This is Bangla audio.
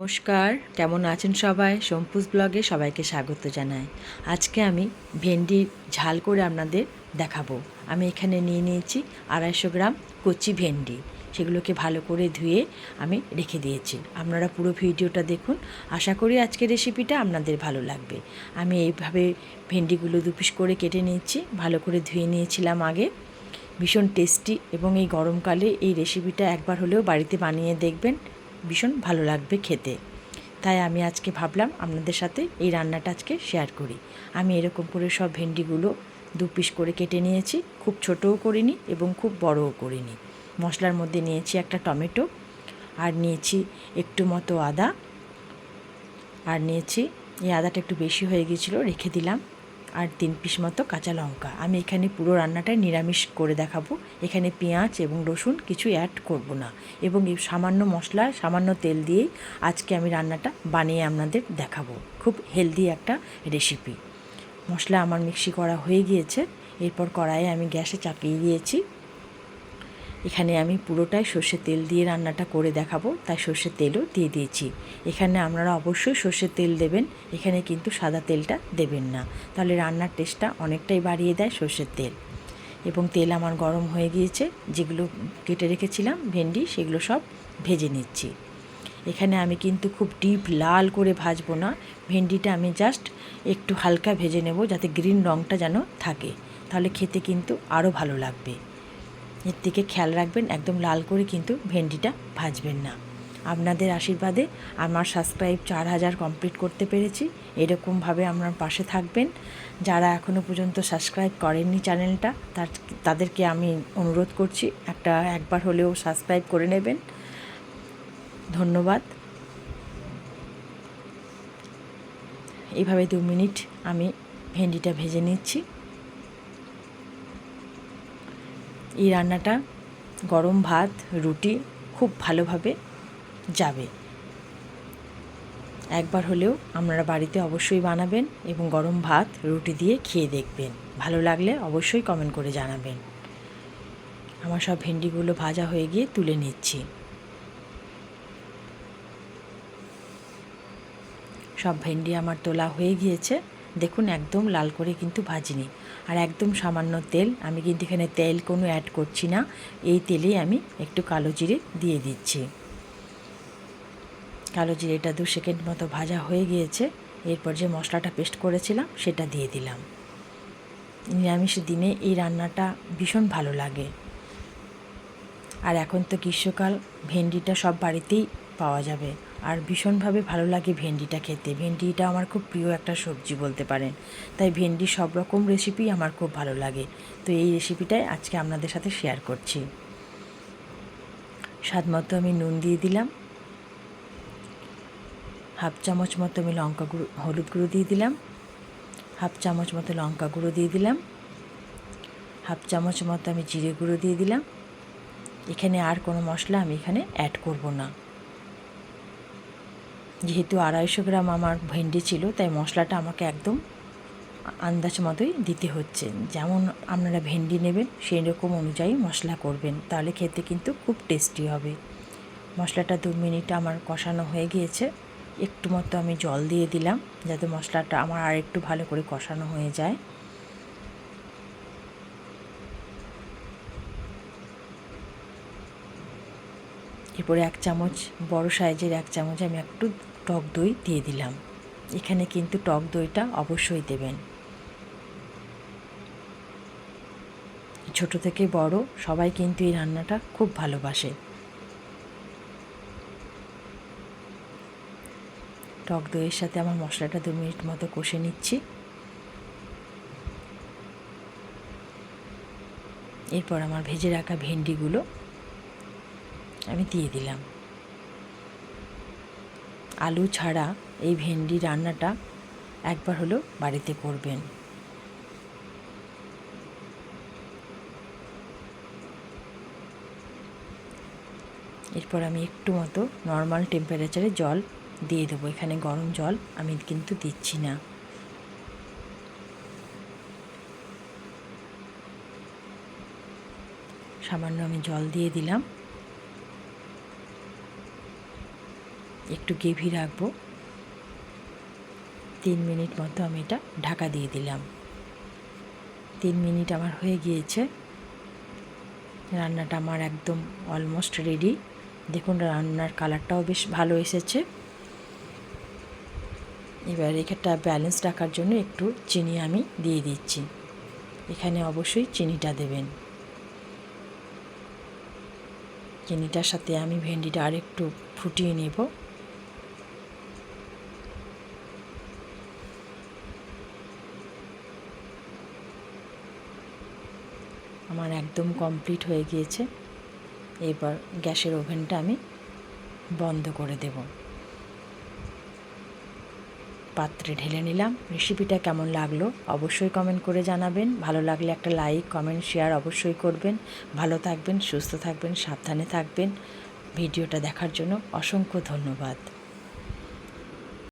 নমস্কার, কেমন আছেন সবাই? সম্পুজ ব্লগে সবাইকে স্বাগত জানাই। আজকে আমি ভেন্ডি ঝাল করে আপনাদের দেখাবো। আমি এখানে নিয়ে নিয়েছি আড়াইশো গ্রাম কচি ভেন্ডি। সেগুলোকে ভালো করে ধুয়ে আমি রেখে দিয়েছি। আপনারা পুরো ভিডিওটা দেখুন। আশা করি আজকের রেসিপিটা আপনাদের ভালো লাগবে। আমি এইভাবে ভেন্ডিগুলো দুপিস করে কেটে নিয়েছি। ভালো করে ধুয়ে নিয়েছিলাম আগে। ভীষণ টেস্টি এবং এই গরমকালে এই রেসিপিটা একবার হলেও বাড়িতে বানিয়ে দেখবেন। ভীষণ ভালো লাগবে খেতে। তাই আমি আজকে ভাবলাম আপনাদের সাথে এই রান্নাটা আজকে শেয়ার করি। আমি এরকম করে সব ভেন্ডিগুলো দু পিস করে কেটে নিয়েছি, খুব ছোটও করিনি এবং খুব বড়ও করিনি। মশলার মধ্যে নিয়েছি একটা টমেটো, আর নিয়েছি একটু মতো আদা, আর নিয়েছি, এই আদাটা একটু বেশি হয়ে গিয়েছিল, রেখে দিলাম। আর তিন পিস মতো কাঁচা লঙ্কা। আমি এখানে পুরো রান্নাটা নিরামিষ করে দেখাবো। এখানে পেঁয়াজ এবং রসুন কিছু অ্যাড করব না। এবং এই সামান্য মশলা, সামান্য তেল দিয়েই আজকে আমি রান্নাটা বানিয়ে আপনাদের দেখাবো। খুব হেলদি একটা রেসিপি মশলা আমার মিক্সি করা হয়ে গিয়েছে। এরপর কড়াইয়ে আমি গ্যাসে চাপিয়ে দিয়েছি। এখানে আমি পুরোটাই সর্ষের তেল দিয়ে রান্নাটা করে দেখাবো। তাই সর্ষের তেলও দিয়ে দিয়েছি। এখানে আপনারা অবশ্যই সর্ষের তেল দেবেন। এখানে কিন্তু সাদা তেলটা দেবেন না। তাহলে রান্নার টেস্টটা অনেকটাই বাড়িয়ে দেয় সর্ষের তেল। এবং তেল আমার গরম হয়ে গিয়েছে। যেগুলো কেটে রেখেছিলাম, ভেন্ডি, সেগুলো সব ভেজে নিচ্ছি। এখানে আমি কিন্তু খুব ডিপ লাল করে ভাজবো না। ভেন্ডিটা আমি জাস্ট একটু হালকা ভেজে নেব যাতে গ্রিন রঙটা যেন থাকে। তাহলে খেতে কিন্তু আরও ভালো লাগবে। এর দিকে খেয়াল রাখবেন, একদম লাল করে কিন্তু ভেন্ডিটা ভাজবেন না। আপনাদের আশীর্বাদে আমার সাবস্ক্রাইব চার হাজার কমপ্লিট করতে পেরেছি। এরকমভাবে আমার পাশে থাকবেন। যারা এখনও পর্যন্ত সাবস্ক্রাইব করেননি চ্যানেলটা তার, তাদেরকে আমি অনুরোধ করছি, একটা একবার হলেও সাবস্ক্রাইব করে নেবেন। ধন্যবাদ। এইভাবে দু মিনিট আমি ভেন্ডিটা ভেজে নিচ্ছি। এই রান্নাটা গরম ভাত, রুটি খুব ভালোভাবে যাবে। একবার হলেও আপনারা বাড়িতে অবশ্যই বানাবেন এবং গরম ভাত, রুটি দিয়ে খেয়ে দেখবেন। ভালো লাগলে অবশ্যই কমেন্ট করে জানাবেন। আমার সব ভেন্ডিগুলো ভাজা হয়ে গিয়ে তুলে নিচ্ছি। সব ভেন্ডি আমার তোলা হয়ে গিয়েছে। দেখুন, একদম লাল করে কিন্তু ভাজিনি। আর একদম সামান্য তেল, আমি কিন্তু এখানে তেল কোনো অ্যাড করছি না। এই তেলেই আমি একটু কালো জিরে দিয়ে দিচ্ছি। কালো জিরেটা দু সেকেন্ড মতো ভাজা হয়ে গিয়েছে। এরপর যে মশলাটা পেস্ট করেছিলাম, সেটা দিয়ে দিলাম। নিরামিষ দিনে এই রান্নাটা ভীষণ ভালো লাগে। আর এখন তো গ্রীষ্মকাল, ভেন্ডিটা সব বাড়িতেই পাওয়া যাবে। আর ভীষণভাবে ভালো লাগে ভেন্ডিটা খেতে। ভেন্ডিটা আমার খুব প্রিয় একটা সবজি বলতে পারেন। তাই ভেন্ডি সব রকম রেসিপি আমার খুব ভালো লাগে। তো এই রেসিপিটাই আজকে আপনাদের সাথে শেয়ার করছি। স্বাদ মতো আমি নুন দিয়ে দিলাম। হাফ চামচ মতো আমি লঙ্কা গুঁড়ো, হলুদ গুঁড়ো দিয়ে দিলাম। হাফ চামচ মতো লঙ্কা গুঁড়ো দিয়ে দিলাম। হাফ চামচ মতো আমি জিরে গুঁড়ো দিয়ে দিলাম। এখানে আর কোনো মশলা আমি এখানে অ্যাড করব না। যেহেতু আড়াইশো গ্রাম আমার ভেন্ডি ছিল, তাই মশলাটা আমাকে একদম আন্দাজ মতোই দিতে হচ্ছে। যেমন আপনারা ভেন্ডি নেবেন সেই রকম অনুযায়ী মশলা করবেন, তাহলে খেতে কিন্তু খুব টেস্টি হবে। মশলাটা দু মিনিট আমার কষানো হয়ে গিয়েছে। একটু মতো আমি জল দিয়ে দিলাম, যাতে মশলাটা আমার আর একটু ভালো করে কষানো হয়ে যায়। এরপরে এক চামচ বড় সাইজের এক চামচ আমি একটু টক দই দিয়ে দিলাম। এখানে কিন্তু টক দইটা অবশ্যই দেবেন। ছোট থেকে বড় সবাই কিন্তু এই রান্নাটা খুব ভালোবাসে। টক দইয়ের সাথে আমার মশলাটা দু মিনিট মতো কষে নিচ্ছি। এরপর আমার ভেজে রাখা ভেন্ডিগুলো আমি দিয়ে দিলাম। আলু ছাড়া এই ভেন্ডি রান্নাটা একবার হলেও বাড়িতে করবেন। এরপর আমি একটু মতো নর্মাল টেম্পারেচারে জল দিয়ে দেবো। এখানে গরম জল আমি কিন্তু দিচ্ছি না। সামান্য আমি জল দিয়ে দিলাম। একটু গেভি রাখব তিন মিনিট মতো আমি এটা ঢাকা দিয়ে দিলাম। তিন মিনিট আমার হয়ে গিয়েছে। রান্নাটা আমার একদম অলমোস্ট রেডি দেখুন, রান্নার কালারটাও বেশ ভালো এসেছে। এবার এখানটা ব্যালেন্স রাখার জন্য একটু চিনি আমি দিয়ে দিচ্ছি। এখানে অবশ্যই চিনিটা দেবেন। চিনিটার সাথে আমি ভেন্ডিটা আর একটু ফুটিয়ে নেব। আমার একদম কমপ্লিট হয়ে গিয়েছে। এবার গ্যাসের ওভেনটা আমি বন্ধ করে দেব। পাত্রে ঢেলে নিলাম। রেসিপিটা কেমন লাগল অবশ্যই কমেন্ট করে জানাবেন। ভালো লাগলে একটা লাইক কমেন্ট শেয়ার অবশ্যই করবেন। ভালো থাকবেন, সুস্থ থাকবেন, সাবধানে থাকবেন। ভিডিওটা দেখার জন্য অসংখ্য ধন্যবাদ।